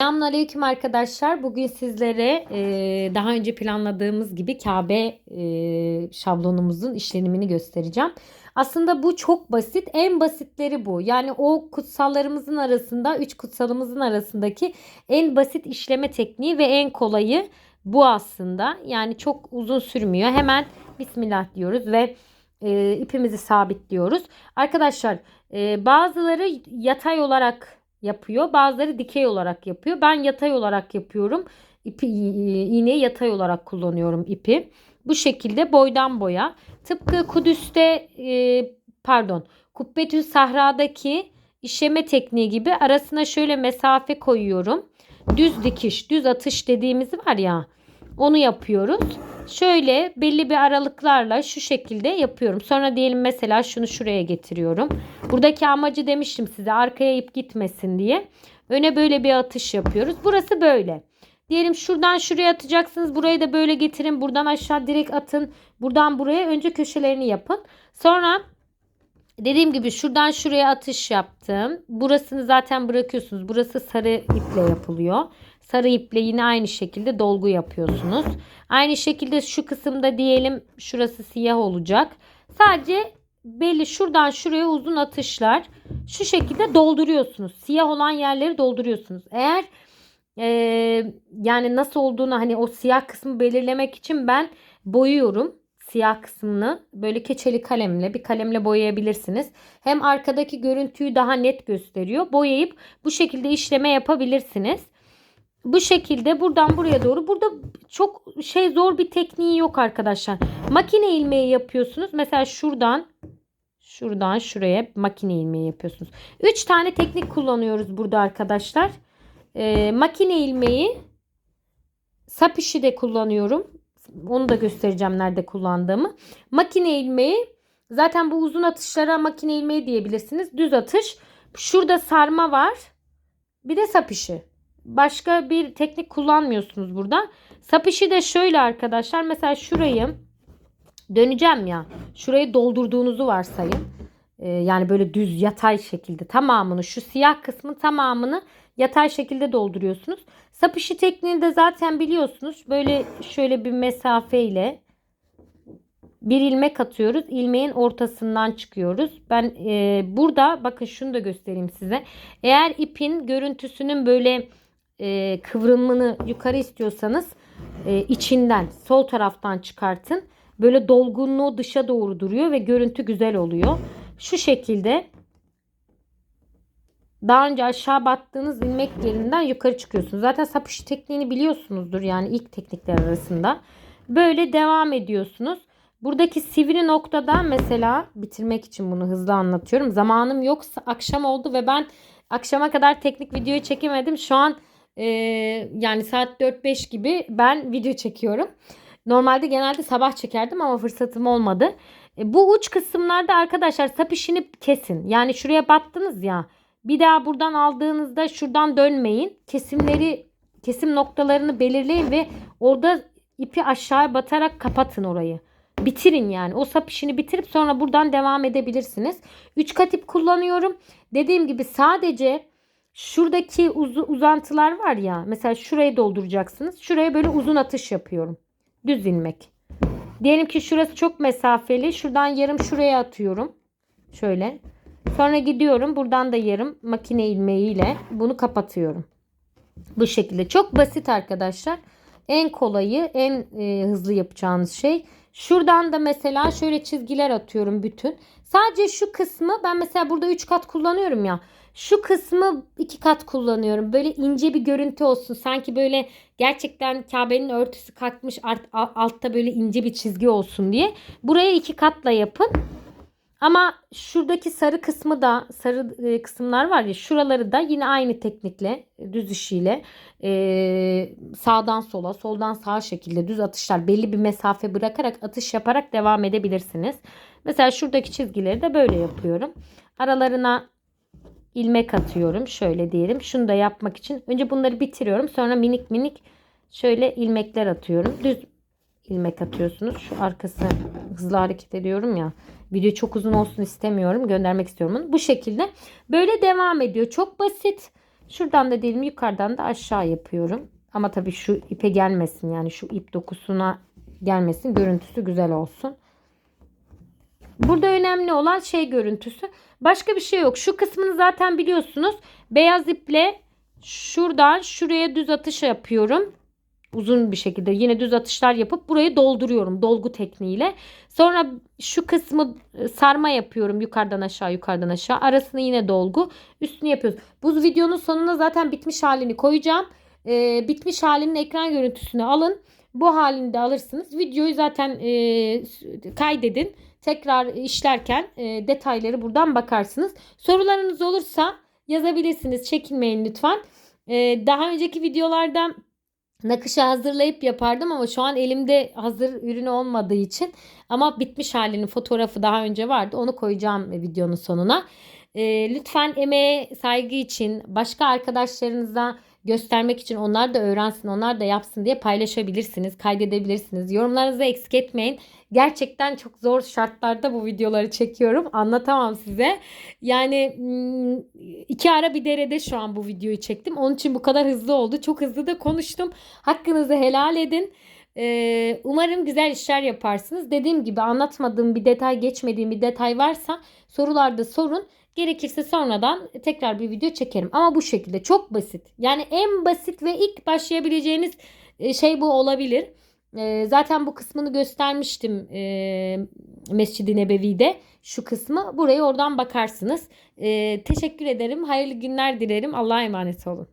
Selamünaleyküm arkadaşlar. Bugün sizlere e, daha önce planladığımız gibi Kabe e, şablonumuzun işlenimini göstereceğim. Aslında bu çok basit. En basitleri bu. Yani o kutsallarımızın arasında, üç kutsalımızın arasındaki en basit işleme tekniği ve en kolayı bu aslında. Yani çok uzun sürmüyor. Hemen Bismillah diyoruz ve e, ipimizi sabitliyoruz. Arkadaşlar e, bazıları yatay olarak yapıyor. Bazıları dikey olarak yapıyor. Ben yatay olarak yapıyorum. İpi, iğneyi yatay olarak kullanıyorum ipi. Bu şekilde boydan boya. Tıpkı Kudüs'te e, pardon Kubbetül Sahra'daki işleme tekniği gibi arasına şöyle mesafe koyuyorum. Düz dikiş, düz atış dediğimiz var ya. Onu yapıyoruz. Şöyle belli bir aralıklarla şu şekilde yapıyorum. Sonra diyelim mesela şunu şuraya getiriyorum. Buradaki amacı demiştim size arkaya ip gitmesin diye. Öne böyle bir atış yapıyoruz. Burası böyle. Diyelim şuradan şuraya atacaksınız. Burayı da böyle getirin. Buradan aşağı direkt atın. Buradan buraya önce köşelerini yapın. Sonra dediğim gibi şuradan şuraya atış yaptım. Burasını zaten bırakıyorsunuz. Burası sarı iple yapılıyor. Sarı iple yine aynı şekilde dolgu yapıyorsunuz. Aynı şekilde şu kısımda diyelim şurası siyah olacak. Sadece belli şuradan şuraya uzun atışlar şu şekilde dolduruyorsunuz. Siyah olan yerleri dolduruyorsunuz. Eğer e, yani nasıl olduğunu hani o siyah kısmı belirlemek için ben boyuyorum siyah kısmını böyle keçeli kalemle bir kalemle boyayabilirsiniz. Hem arkadaki görüntüyü daha net gösteriyor. Boyayıp bu şekilde işleme yapabilirsiniz. Bu şekilde buradan buraya doğru. Burada çok şey zor bir tekniği yok arkadaşlar. Makine ilmeği yapıyorsunuz. Mesela şuradan şuradan şuraya makine ilmeği yapıyorsunuz. 3 tane teknik kullanıyoruz burada arkadaşlar. Ee, makine ilmeği sap işi de kullanıyorum. Onu da göstereceğim nerede kullandığımı. Makine ilmeği zaten bu uzun atışlara makine ilmeği diyebilirsiniz. Düz atış. Şurada sarma var. Bir de sap işi başka bir teknik kullanmıyorsunuz burada. Sap işi de şöyle arkadaşlar. Mesela şurayı döneceğim ya. Şurayı doldurduğunuzu varsayın. Ee, yani böyle düz yatay şekilde tamamını şu siyah kısmın tamamını yatay şekilde dolduruyorsunuz. Sap işi tekniğini de zaten biliyorsunuz. Böyle şöyle bir mesafeyle bir ilmek atıyoruz. İlmeğin ortasından çıkıyoruz. Ben e, burada bakın şunu da göstereyim size. Eğer ipin görüntüsünün böyle e, kıvrımını yukarı istiyorsanız e, içinden sol taraftan çıkartın. Böyle dolgunluğu dışa doğru duruyor ve görüntü güzel oluyor. Şu şekilde daha önce aşağı battığınız ilmek yerinden yukarı çıkıyorsunuz. Zaten sapış tekniğini biliyorsunuzdur yani ilk teknikler arasında. Böyle devam ediyorsunuz. Buradaki sivri noktada mesela bitirmek için bunu hızlı anlatıyorum. Zamanım yoksa akşam oldu ve ben akşama kadar teknik videoyu çekemedim. Şu an ee, yani saat 4-5 gibi ben video çekiyorum. Normalde genelde sabah çekerdim ama fırsatım olmadı. E, bu uç kısımlarda arkadaşlar sap işini kesin. Yani şuraya battınız ya. Bir daha buradan aldığınızda şuradan dönmeyin. Kesimleri kesim noktalarını belirleyin ve orada ipi aşağı batarak kapatın orayı. Bitirin yani. O sap işini bitirip sonra buradan devam edebilirsiniz. 3 kat ip kullanıyorum. Dediğim gibi sadece Şuradaki uz uzantılar var ya. Mesela şurayı dolduracaksınız. Şuraya böyle uzun atış yapıyorum. Düz ilmek. Diyelim ki şurası çok mesafeli. Şuradan yarım şuraya atıyorum. Şöyle. Sonra gidiyorum. Buradan da yarım makine ilmeğiyle bunu kapatıyorum. Bu şekilde. Çok basit arkadaşlar. En kolayı, en e, hızlı yapacağınız şey. Şuradan da mesela şöyle çizgiler atıyorum bütün. Sadece şu kısmı ben mesela burada 3 kat kullanıyorum ya. Şu kısmı iki kat kullanıyorum. Böyle ince bir görüntü olsun. Sanki böyle gerçekten Kabe'nin örtüsü kalkmış alt, altta böyle ince bir çizgi olsun diye. Buraya iki katla yapın. Ama şuradaki sarı kısmı da sarı e, kısımlar var ya şuraları da yine aynı teknikle düz işiyle e, sağdan sola soldan sağa şekilde düz atışlar belli bir mesafe bırakarak atış yaparak devam edebilirsiniz. Mesela şuradaki çizgileri de böyle yapıyorum. Aralarına ilmek atıyorum. Şöyle diyelim. Şunu da yapmak için önce bunları bitiriyorum. Sonra minik minik şöyle ilmekler atıyorum. Düz ilmek atıyorsunuz. Şu arkası hızlı hareket ediyorum ya. Video çok uzun olsun istemiyorum. Göndermek istiyorum bunu. Bu şekilde böyle devam ediyor. Çok basit. Şuradan da diyelim yukarıdan da aşağı yapıyorum. Ama tabii şu ipe gelmesin yani şu ip dokusuna gelmesin. Görüntüsü güzel olsun. Burada önemli olan şey görüntüsü. Başka bir şey yok. Şu kısmını zaten biliyorsunuz. Beyaz iple şuradan şuraya düz atış yapıyorum. Uzun bir şekilde yine düz atışlar yapıp burayı dolduruyorum dolgu tekniğiyle. Sonra şu kısmı e, sarma yapıyorum yukarıdan aşağı yukarıdan aşağı. Arasını yine dolgu. Üstünü yapıyoruz. Bu videonun sonuna zaten bitmiş halini koyacağım. Ee, bitmiş halinin ekran görüntüsünü alın. Bu halini de alırsınız. Videoyu zaten e, kaydedin. Tekrar işlerken e, detayları buradan bakarsınız. Sorularınız olursa yazabilirsiniz. Çekinmeyin lütfen. E, daha önceki videolarda nakışı hazırlayıp yapardım ama şu an elimde hazır ürünü olmadığı için ama bitmiş halinin fotoğrafı daha önce vardı. Onu koyacağım videonun sonuna. E, lütfen emeğe saygı için başka arkadaşlarınıza göstermek için onlar da öğrensin, onlar da yapsın diye paylaşabilirsiniz, kaydedebilirsiniz. Yorumlarınızı eksik etmeyin. Gerçekten çok zor şartlarda bu videoları çekiyorum. Anlatamam size. Yani hmm, iki ara bir derede şu an bu videoyu çektim. Onun için bu kadar hızlı oldu. Çok hızlı da konuştum. Hakkınızı helal edin. Ee, umarım güzel işler yaparsınız. Dediğim gibi anlatmadığım bir detay, geçmediğim bir detay varsa sorularda sorun. Gerekirse sonradan tekrar bir video çekerim. Ama bu şekilde çok basit. Yani en basit ve ilk başlayabileceğiniz e, şey bu olabilir. E, zaten bu kısmını göstermiştim e, Mescid-i Nebevi'de. Şu kısmı. Burayı oradan bakarsınız. Teşekkür ederim. Hayırlı günler dilerim. Allah'a emanet olun.